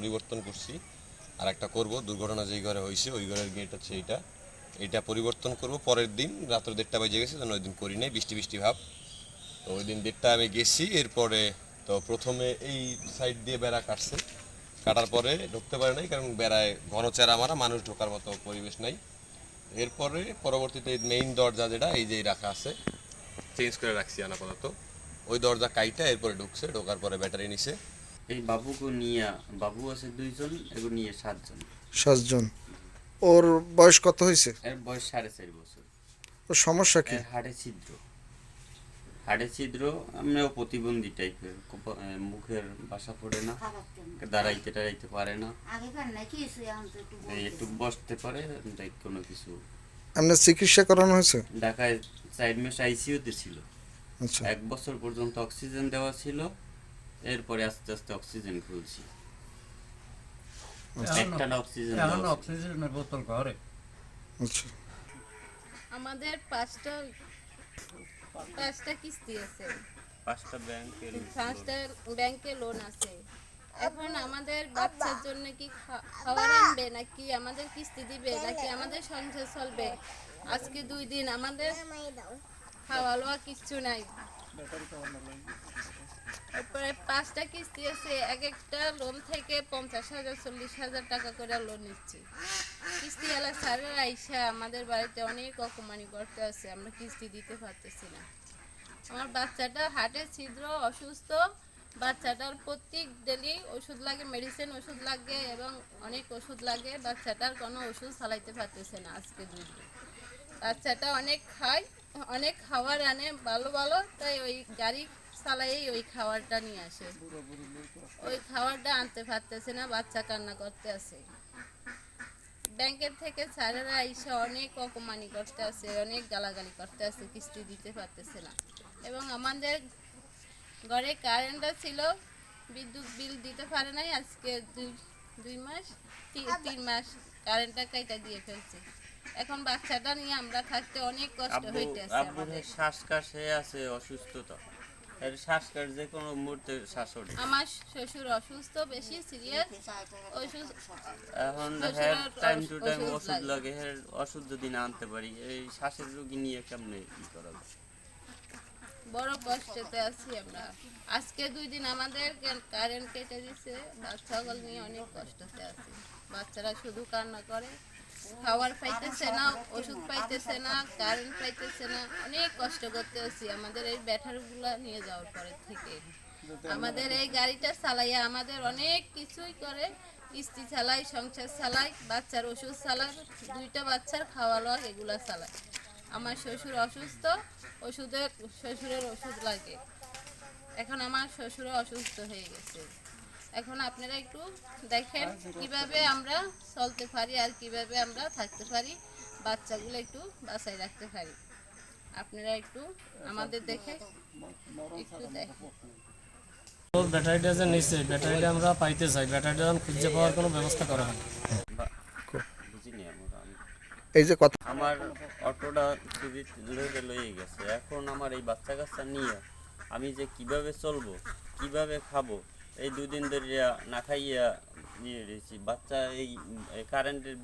পরিবর্তন করছি আর একটা করব। দুর্ঘটনা যেই ঘরে হয়েছে ওই ঘরের গেট হচ্ছে এইটা। এইটা পরিবর্তন করব। পরের দিন রাত্র দেড়টা বাজে গেছে, যেন ওই দিন করি নাই, বৃষ্টি বৃষ্টি ভাব। তো ওই দিন দেড়টা আমি গেছি, এরপরে তো প্রথমে এই সাইড দিয়ে বেড়া কাটছে। কাটার পরে ঢুকতে পারে নাই, কারণ বেড়ায় ঘন চেরা মারা, মানুষ ঢোকার মতো পরিবেশ নাই। এরপরে পরবর্তীতে মেইন দরজা যেটা, এই যে রাখা আছে চেঞ্জ করে রাখছি আপাতত। ওই দরজা কাইটা, এরপরে ঢুকছে, ঢোকার পরে ব্যাটারি নিছে। এই বাবুকে নিয়ে বাবু আছে দুইজন নিয়ে সাতজন। সাতজন। ওর বয়স কত হয়েছে? এর বয়স সাড়ে চার বছর। ওর সমস্যা কি? এর হাড়ে ছিদ্র। হাড়ে ছিদ্র আমরাও প্রতিবন্ধী টাইপের। মুখের বাসা পড়ে না দাঁড়াইতে টাড়াইতে পারে না। একটু একটু বসতে পারে তাই কোনো কিছু। আপনার চিকিৎসা করানো হয়েছে? ঢাকায় চার মাস আইসিইউতে ছিল। আচ্ছা। এক বছর পর্যন্ত অক্সিজেন দেওয়া ছিল। এরপরে আস্তে আস্তে অক্সিজেন খুলছি। একটা অক্সিজেন এখন। অক্সিজেনের বোতল ঘরে। আচ্ছা। আমাদের পাঁচটা পাঁচটা কিস্তি আছে। পাঁচটা ব্যাংকের পাঁচটা ব্যাংকে লোন আছে। এখন আমাদের বাচ্চার জন্য কি খাবার আনবে নাকি আমাদের কিস্তি দিবে নাকি আমাদের সংসার চলবে? আজকে দুই দিন আমাদের খাওয়া কিচ্ছু নাই। তারপরে পাঁচটা কিস্তি আছে, এক একটা লোন থেকে পঞ্চাশ হাজার, চল্লিশ হাজার টাকা করে লোন নিচ্ছি। কিস্তি এলা স্যারের আইসা আমাদের বাড়িতে অনেক অপমানি করতে আছে, আমরা কিস্তি দিতে পারতেছি না। আমার বাচ্চাটা হার্টের ছিদ্র, অসুস্থ, বাচ্চাটার প্রত্যেক ডেলি ওষুধ লাগে মেডিসিন ওষুধ লাগে এবং অনেক ওষুধ লাগে, বাচ্চাটার কোনো ওষুধ চালাইতে পারতেছে না আজকে দুই বাচ্চাটা অনেক খায়, অনেক খাবার আনে, ভালো ভালো, তাই ওই গাড়ি চালাই ওই খাবারটা নিয়ে আসে। ওই খাবারটা আনতে পারতেছে না বাচ্চা কান্না করতে আছে। ব্যাংকের থেকে স্যারেরা এসে অনেক অপমানি করতে আছে অনেক গালাগালি করতে আছে কিস্তি দিতে পারতেছে না। এবং আমাদের ঘরে কারেন্টটা ছিল বিদ্যুৎ বিল দিতে পারে নাই আজকে দুই দুই মাস তিন মাস কারেন্টটা কাইটা দিয়ে ফেলছে। এখন বাচ্চাটা নিয়ে আমরা থাকতে অনেক কষ্ট হইতেছে আমাদের। শ্বাসকাশ আছে অসুস্থতা। এর শ্বাসকাশ যে কোনো মুহূর্তে শ্বাস ওঠে। আমার শ্বশুর অসুস্থ বেশি সিরিয়াস এখন টাইম টু টাইম ওষুধ লাগে। হ্যাঁ ওষুধ যদি না আনতে পারি এই শ্বাসের রোগী নিয়ে কেমনে কি করা যায়? বড় কষ্টতে আছি আমরা। আজকে দুই দিন আমাদের কারেন্ট কেটে দিছে বাচ্চাগুলো নিয়ে অনেক কষ্টতে আছি। বাচ্চারা শুধু কান্না করে খাবার পাইতেছে না, ওষুধ পাইতেছে না কারেন্ট পাইতেছে না। অনেক কষ্ট করতে আছি আমাদের এই ব্যাটারিগুলা নিয়ে যাওয়ার পরে থেকে। আমাদের এই গাড়িটা চালাইয়া আমাদের অনেক কিছুই করে। কিস্তি চালাই, সংসার চালাই, বাচ্চার ওষুধ চালাই, দুইটা বাচ্চার খাওয়া লওয়া এগুলা চালাই। আমার শ্বশুর অসুস্থ, ওষুধের, শ্বশুরের ওষুধ লাগে। এখন আমার শ্বশুরও অসুস্থ হয়ে গেছে। এখন আপনারা একটু দেখেন কীভাবে আমরা চলতে পারি আর কীভাবে আমরা থাকতে পারি বাচ্চাগুলো একটু বাঁচাই রাখতে পারি। আপনারা একটু আমাদের দেখে একটু দেখেন। ব্যাটারিটা যে নিচ্ছে ব্যাটারিটা আমরা পাইতে চাই। ব্যাটারিটা খুঁজে পাওয়ার কোনো ব্যবস্থা করা হয়। এই যে কথা আমার অটোটা খুবই লয়ে লয়ে গেছে। এখন আমার এই বাচ্চা কাচ্চা নিয়ে আমি যে কীভাবে চলবো কীভাবে খাব এই দুদিন ধরে না খাইয়া নিয়ে রয়েছি। বাচ্চা এই কারেন্টের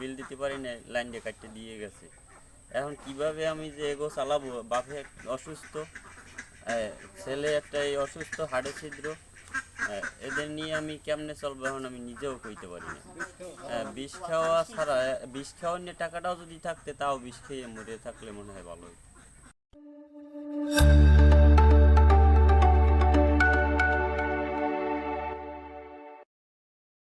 বিল দিতে পারি না লাইন দিয়ে কাটতে দিয়ে গেছে। এখন কীভাবে আমি যে এগো চালাবো? বাপে অসুস্থ ছেলে একটা এই অসুস্থ, হাড়ে ছিদ্র এদের নিয়ে আমি কেমনে চলবো এখন আমি নিজেও কইতে পারি না। বিষ খাওয়া ছাড়া বিষ খাওয়ার নিয়ে টাকাটাও যদি থাকতে, তাও বিষ খেয়ে মরে থাকলে মনে হয় ভালো হতো।